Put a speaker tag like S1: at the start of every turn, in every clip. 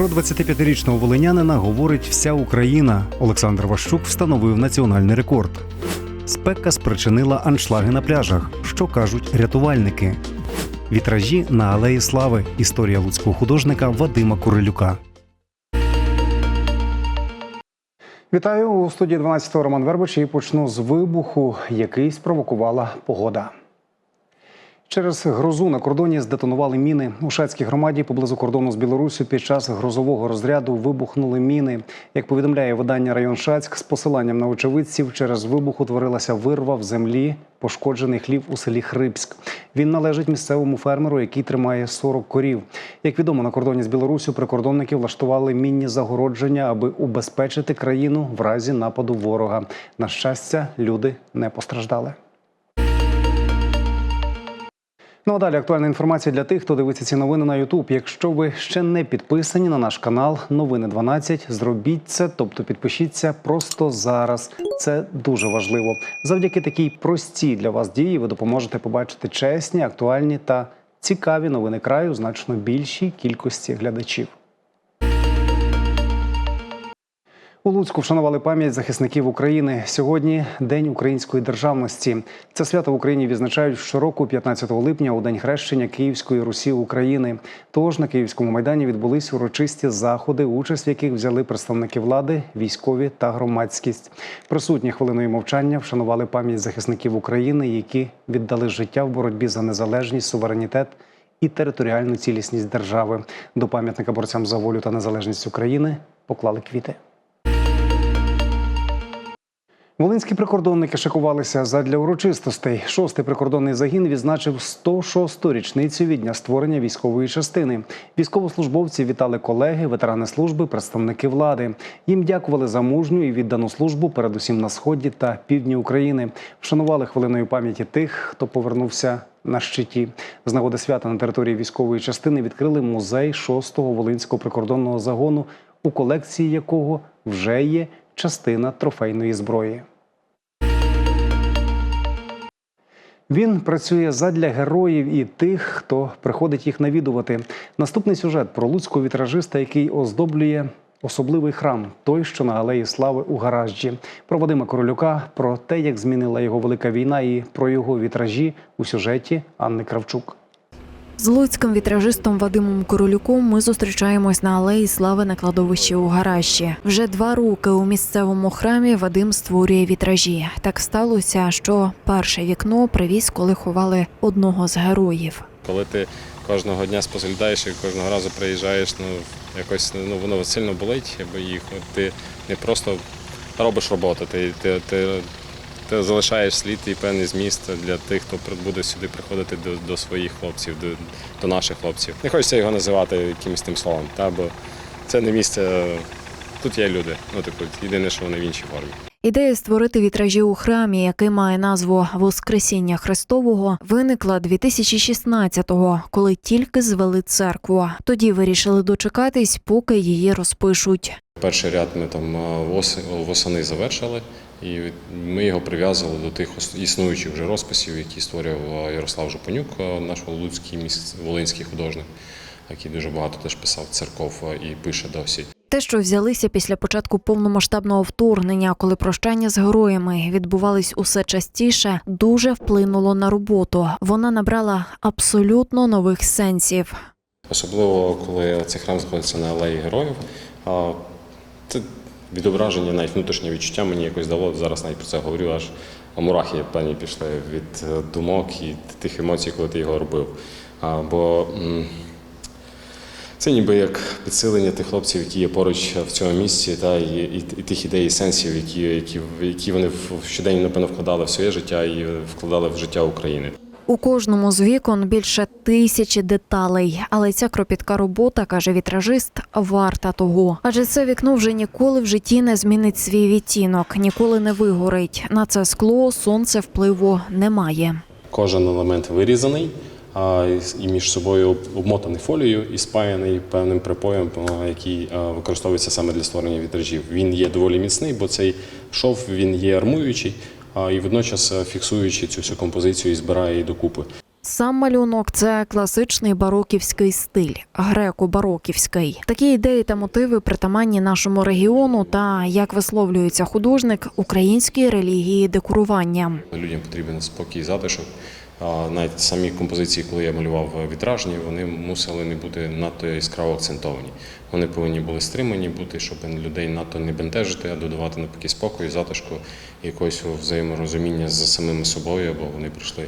S1: Про 25-річного волинянина говорить вся Україна. Олександр Ващук встановив національний рекорд. Спека спричинила аншлаги на пляжах. Що кажуть рятувальники? Вітражі на алеї слави. Історія луцького художника Вадима Курилюка. Вітаю у студії 12 Роман Вербич і почну з вибуху, який спровокувала погода. Через грозу на кордоні здетонували міни. У шацькій громаді поблизу кордону з Білоруссю під час грозового розряду вибухнули міни. Як повідомляє видання район Шацьк, з посиланням на очевидців, через вибух утворилася вирва в землі, пошкоджений хлів у селі Хрипськ. Він належить місцевому фермеру, який тримає 40 корів. Як відомо, на кордоні з Білоруссю прикордонники влаштували мінні загородження, аби убезпечити країну в разі нападу ворога. На щастя, люди не постраждали. Ну а далі актуальна інформація для тих, хто дивиться ці новини на Ютуб. Якщо ви ще не підписані на наш канал Новини 12, зробіть це, тобто підпишіться просто зараз. Це дуже важливо. Завдяки такій простій для вас дії ви допоможете побачити чесні, актуальні та цікаві новини краю значно більшій кількості глядачів. У Луцьку вшанували пам'ять захисників України. Сьогодні День української державності. Це свято в Україні відзначають щороку, 15 липня, у день хрещення Київської Русі України. Тож на Київському майдані відбулись урочисті заходи, участь в яких взяли представники влади, військові та громадськість. Присутні хвилиною мовчання вшанували пам'ять захисників України, які віддали життя в боротьбі за незалежність, суверенітет і територіальну цілісність держави. До пам'ятника борцям за волю та незалежність України поклали квіти. Волинські прикордонники шикувалися задля урочистостей. Шостий прикордонний загін відзначив 106-ту річницю від дня створення військової частини. Військовослужбовці вітали колеги, ветерани служби, представники влади. Їм дякували за мужню і віддану службу, передусім на сході та півдні України. Вшанували хвилиною пам'яті тих, хто повернувся на щиті. З нагоди свята на території військової частини відкрили музей 6-го волинського прикордонного загону, у колекції якого вже є частина трофейної зброї. Він працює задля героїв і тих, хто приходить їх навідувати. Наступний сюжет про луцького вітражиста, який оздоблює особливий храм, той, що на алеї слави у гаражі. Про Вадима Королюка, про те, як змінила його велика війна, і про його вітражі у сюжеті Анни Кравчук.
S2: З луцьким вітражистом Вадимом Королюком ми зустрічаємось на алеї слави на кладовищі у гаражі. Вже два роки у місцевому храмі Вадим створює вітражі. Так сталося, що перше вікно привіз, коли ховали одного з героїв.
S3: Коли ти кожного дня спостерігаєш і кожного разу приїжджаєш, ну якось ну воно сильно болить, бо їх ти не просто робиш роботу, ти, ти, ти, ти залишаєш слід і певний зміст для тих, хто буде сюди приходити до, до своїх хлопців, до, до наших хлопців. Не хочеться його називати якимось тим словом, та, бо це не місце. Тут є люди. Ну, типу, єдине, що вони в іншій формі.
S2: Ідея створити вітражі у храмі, який має назву Воскресіння Христового, виникла 2016-го, коли тільки звели церкву. Тоді вирішили дочекатись, поки її розпишуть.
S3: Перший ряд ми там восени завершили, і ми його прив'язували до тих існуючих вже розписів, які створював Ярослав Жупанюк, наш луцький міс- волинський художник, який дуже багато теж писав церков і пише досі.
S2: Те, що взялися після початку повномасштабного вторгнення, коли прощання з героями відбувались усе частіше, дуже вплинуло на роботу. Вона набрала абсолютно нових сенсів.
S3: Особливо, коли цей храм знаходиться на алеї героїв. Це відображення, навіть внутрішнє відчуття мені якось дало. Зараз навіть про це говорю, аж мурахи певні пішли від е, думок і тих емоцій, коли ти його робив. А, Бо це ніби як підсилення тих хлопців, які є поруч в цьому місці, та і, і, і тих ідей і сенсів, які, які, які вони в щодень, напевно, вкладали в своє життя і вкладали в життя України.
S2: У кожному з вікон більше тисячі деталей, але ця кропітка робота, каже вітражист, варта того. Адже це вікно вже ніколи в житті не змінить свій відтінок, ніколи не вигорить. На це скло сонце впливу немає.
S3: Кожен елемент вирізаний і- між собою обмотаний фолією і спаяний певним припоєм, який використовується саме для створення вітражів. Він є доволі міцний, бо цей шов він є армуючий і водночас фіксуючи цю всю композицію і збирає її докупи.
S2: Сам малюнок це класичний бароківський стиль, греко-бароківський. Такі ідеї та мотиви притаманні нашому регіону та, як висловлюється художник, українській релігії декорування.
S3: Людям потрібен спокій затишок. Навіть самі композиції, коли я малював вітражні, вони мусили не бути надто яскраво акцентовані. Вони повинні були стримані бути, щоб людей надто не бентежити, а додавати навпаки спокою, затишку, якогось взаєморозуміння з самими собою, бо вони прийшли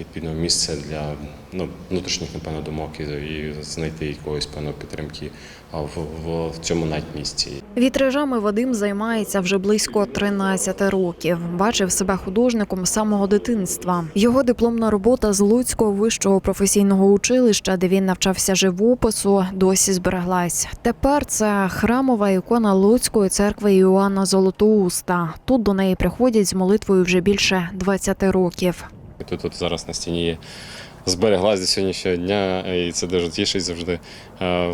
S3: відповідно місце для ну, внутрішніх, напевно, думок і, знайти якогось певно підтримки в, в, в цьому навіть місці.
S2: Вітражами Вадим займається вже близько 13 років. Бачив себе художником з самого дитинства. Його дипломна робота з Луцького вищого професійного училища, де він навчався живопису, досі збереглась. Тепер це храмова ікона Луцької церкви Іоанна Золотоуста. Тут до неї приходять з молитвою вже більше 20 років.
S3: Тут от зараз на стіні збереглась до сьогоднішнього дня, і це дуже тішить завжди.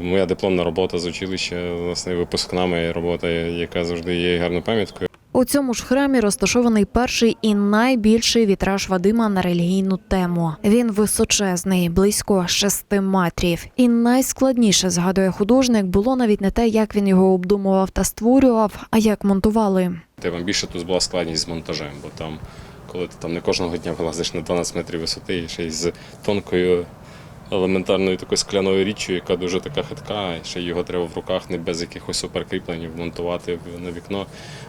S3: Моя дипломна робота з училища, власне, випускна моя робота, яка завжди є гарною пам'яткою.
S2: У цьому ж храмі розташований перший і найбільший вітраж Вадима на релігійну тему. Він височезний, близько шести метрів. І найскладніше згадує художник було навіть не те, як він його обдумував та створював, а як монтували.
S3: Тим більше тут була складність з монтажем, бо там, коли ти там не кожного дня вилазиш на 12 метрів висоти, і ще й з тонкою елементарною такою скляною річчю, яка дуже така хитка, і ще його треба в руках не без якихось суперкріплень вмонтувати на вікно.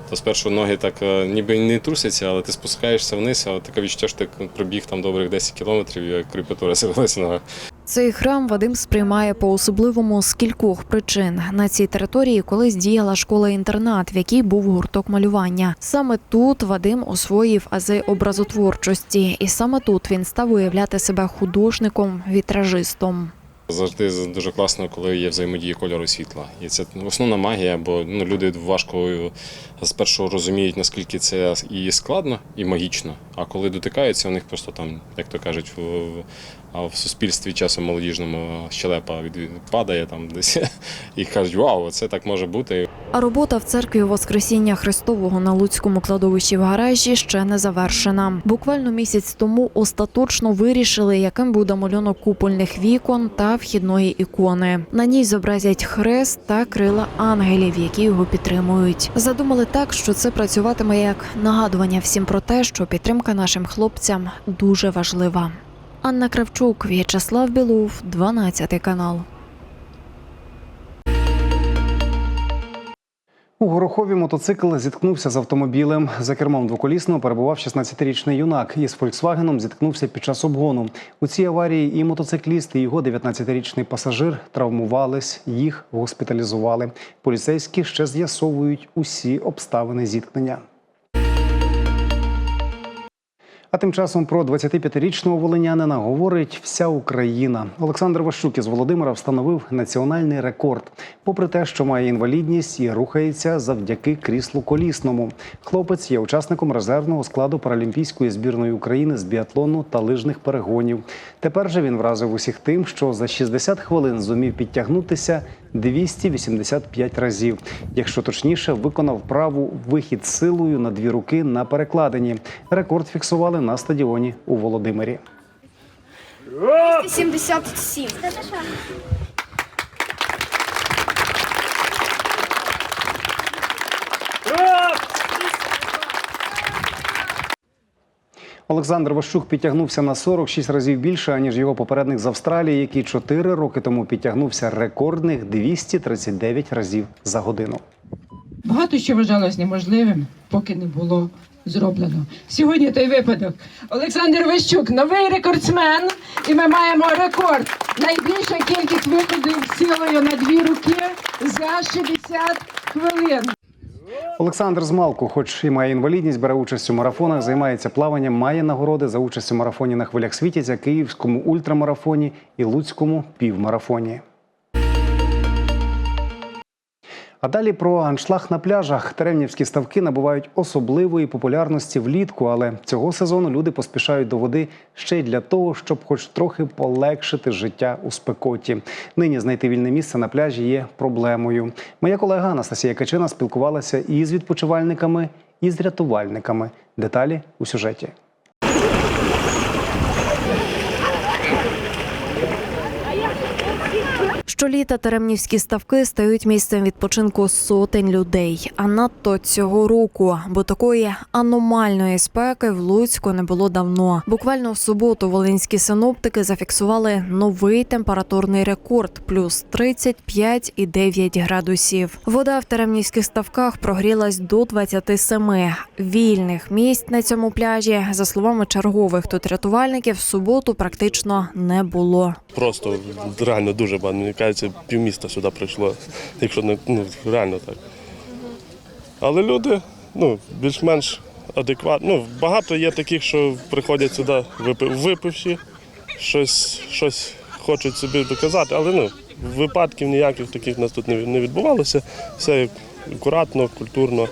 S3: То спершу ноги так е, ніби не трусяться, але ти спускаєшся вниз, а таке відчуття, що ти пробіг там добрих 10 кілометрів, і кріпатура з'явилася нога.
S2: Цей храм Вадим сприймає по-особливому з кількох причин. На цій території колись діяла школа-інтернат, в якій був гурток малювання. Саме тут Вадим освоїв ази образотворчості, і саме тут він став уявляти себе художником, вітражистом.
S3: Завжди дуже класно, коли є взаємодія кольору світла. І це ну, основна магія, бо ну, люди важко е, спершу розуміють, наскільки це і складно, і магічно. А коли дотикаються, у них просто там, як то кажуть, а в суспільстві часом молодіжному щелепа падає там десь і кажуть, вау, це так може бути.
S2: А робота в церкві Воскресіння Христового на Луцькому кладовищі в гаражі ще не завершена. Буквально місяць тому остаточно вирішили, яким буде малюнок купольних вікон та вхідної ікони. На ній зобразять хрест та крила ангелів, які його підтримують. Задумали так, що це працюватиме як нагадування всім про те, що підтримка нашим хлопцям дуже важлива. Анна Кравчук, В'ячеслав Білов, 12 канал.
S1: У Горохові мотоцикл зіткнувся з автомобілем. За кермом двоколісного перебував 16-річний юнак. Із Фольксвагеном зіткнувся під час обгону. У цій аварії і мотоцикліст, і його 19-річний пасажир травмувались. Їх госпіталізували. Поліцейські ще з'ясовують усі обставини зіткнення. А тим часом про 25-річного волинянина говорить вся Україна. Олександр Ващук із Володимира встановив національний рекорд. Попри те, що має інвалідність і рухається завдяки кріслу колісному. Хлопець є учасником резервного складу паралімпійської збірної України з біатлону та лижних перегонів. Тепер же він вразив усіх тим, що за 60 хвилин зумів підтягнутися 285 разів. Якщо точніше, виконав праву вихід силою на дві руки на перекладині. Рекорд фіксували на стадіоні у Володимирі.
S4: 77.
S1: Олександр Ващук підтягнувся на 46 разів більше, аніж його попередник з Австралії, який 4 роки тому підтягнувся рекордних 239 разів за годину.
S5: Багато що вважалось неможливим, поки не було зроблено. Сьогодні той випадок. Олександр Вищук, новий рекордсмен, і ми маємо рекорд. Найбільша кількість виходів силою на дві руки за 60 хвилин.
S1: Олександр Змалку, хоч і має інвалідність, бере участь у марафонах, займається плаванням, має нагороди за участь у марафоні на хвилях світяться, київському ультрамарафоні і луцькому півмарафоні. А далі про аншлаг на пляжах. Теремнівські ставки набувають особливої популярності влітку, але цього сезону люди поспішають до води ще й для того, щоб хоч трохи полегшити життя у спекоті. Нині знайти вільне місце на пляжі є проблемою. Моя колега Анастасія Качина спілкувалася і з відпочивальниками, і з рятувальниками. Деталі у сюжеті.
S2: Щоліта Теремнівські ставки стають місцем відпочинку сотень людей. А надто цього року, бо такої аномальної спеки в Луцьку не було давно. Буквально в суботу волинські синоптики зафіксували новий температурний рекорд плюс 35,9 градусів. Вода в Теремнівських ставках прогрілась до 27. Вільних місць на цьому пляжі, за словами чергових тут рятувальників, в суботу практично не було.
S4: Просто реально дуже багато. Мені півміста сюди прийшло, якщо не ну, реально так. Але люди ну, більш-менш адекватні. Ну, багато є таких, що приходять сюди випи- випивші, щось, щось хочуть собі доказати, але ну, випадків ніяких таких у нас тут не відбувалося. Все акуратно, культурно.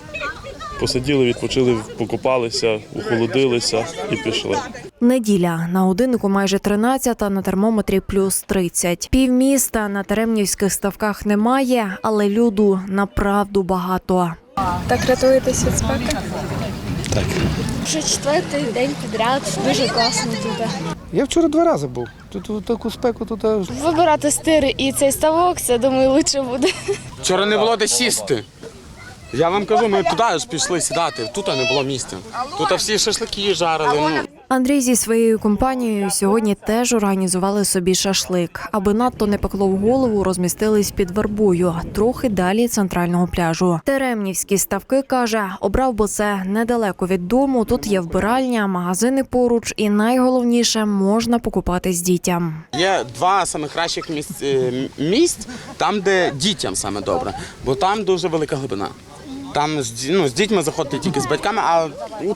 S4: Посиділи, відпочили, покупалися, охолодилися і пішли.
S2: Неділя на годиннику майже 13, а на термометрі плюс 30. Півміста на Теремнівських ставках немає, але люду направду багато.
S6: Так рятуєтесь від спеки?
S7: Вже четвертий день підряд. Дуже класно тут.
S8: Я вчора два рази був. Тут таку спеку тут
S7: Вибирати стир і цей ставок, це думаю, лучше буде.
S9: Вчора не було де сісти. Я вам кажу, ми туди ж пішли сідати. Тут не було місця. Тут всі шашлики жарили. Ну
S2: Андрій зі своєю компанією сьогодні теж організували собі шашлик. Аби надто не пекло в голову, розмістились під вербою, трохи далі центрального пляжу. Теремнівські ставки каже, обрав, бо це недалеко від дому. Тут є вбиральня, магазини поруч, і найголовніше можна покупатись дітям.
S9: є два самих кращих місць, е, місць там, де дітям саме добре, бо там дуже велика глибина. Там з, ну, з дітьми заходити тільки з батьками, а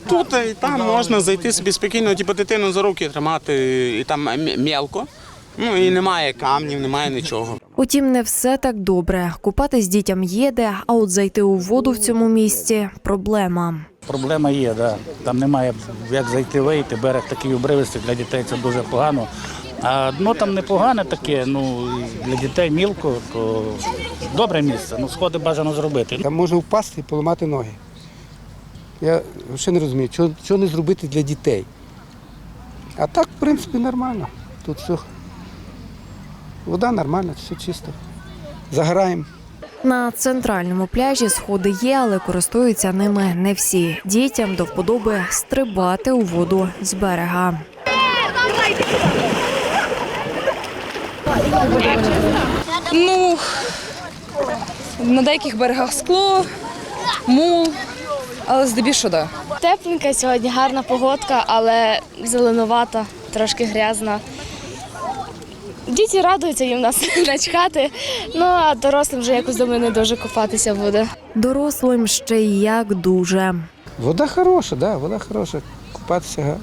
S9: тут і там можна зайти собі спокійно, типу дитину за руки тримати, і там м- мелко. Ну і немає камнів, немає нічого.
S2: Утім, не все так добре. Купатись дітям є де, а от зайти у воду в цьому місці проблема.
S10: Проблема є, да. там немає як зайти вийти, берег такий обривистий, для дітей це дуже погано. А дно там непогане таке, ну для дітей мілко, то добре місце. Ну, сходи бажано зробити.
S8: там можна впасти і поламати ноги. Я ще не розумію, що, що не зробити для дітей. А так, в принципі, нормально. Тут все. Вода нормальна, все чисто. Загораємо.
S2: На центральному пляжі сходи є, але користуються ними не всі. Дітям до вподоби стрибати у воду з берега.
S6: Ну на деяких берегах скло, мул, але здебільшого да.
S7: Тепленька сьогодні, гарна погодка, але зеленувата, трошки грязна. Діти радуються їм нас начхати, ну а дорослим вже якось думаю, не дуже купатися буде.
S2: Дорослим ще й як дуже.
S8: Вода хороша, да, вода хороша. Купатися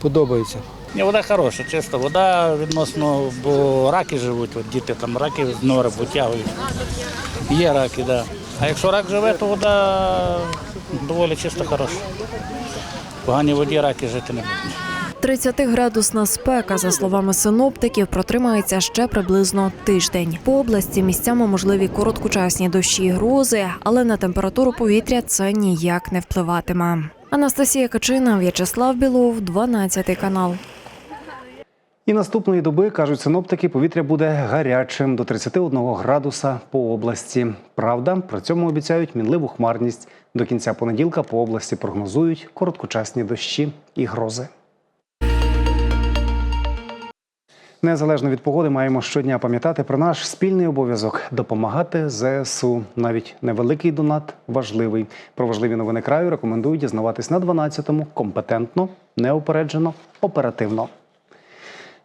S8: подобається.
S10: Ні, вода хороша, чиста вода відносно, бо раки живуть, от діти там раки з нори витягують. Є раки, да. А якщо рак живе, то вода доволі чиста, хороша. Поганій воді раки жити не будуть.
S2: 30-градусна спека, за словами синоптиків, протримається ще приблизно тиждень. По області місцями можливі короткочасні дощі і грози, але на температуру повітря це ніяк не впливатиме. Анастасія Качина, В'ячеслав Білов, 12 канал.
S1: І наступної доби, кажуть синоптики, повітря буде гарячим до 31 градуса по області. Правда, при цьому обіцяють мінливу хмарність. До кінця понеділка по області прогнозують короткочасні дощі і грози. Незалежно від погоди, маємо щодня пам'ятати про наш спільний обов'язок допомагати ЗСУ. Навіть невеликий донат важливий. Про важливі новини краю рекомендую дізнаватись на 12-му компетентно, неупереджено, оперативно.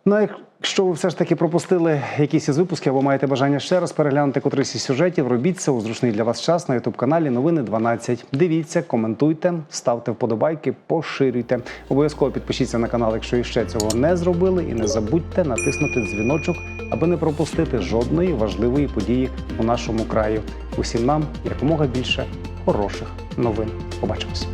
S1: Ну, якщо ви все ж таки пропустили якісь із випусків або маєте бажання ще раз переглянути котрийсь із сюжетів, робіть це у зручний для вас час на ютуб каналі Новини 12. Дивіться, коментуйте, ставте вподобайки, поширюйте. Обов'язково підпишіться на канал, якщо іще цього не зробили, і не забудьте натиснути дзвіночок, аби не пропустити жодної важливої події у нашому краю. Усім нам якомога більше хороших новин. Побачимось.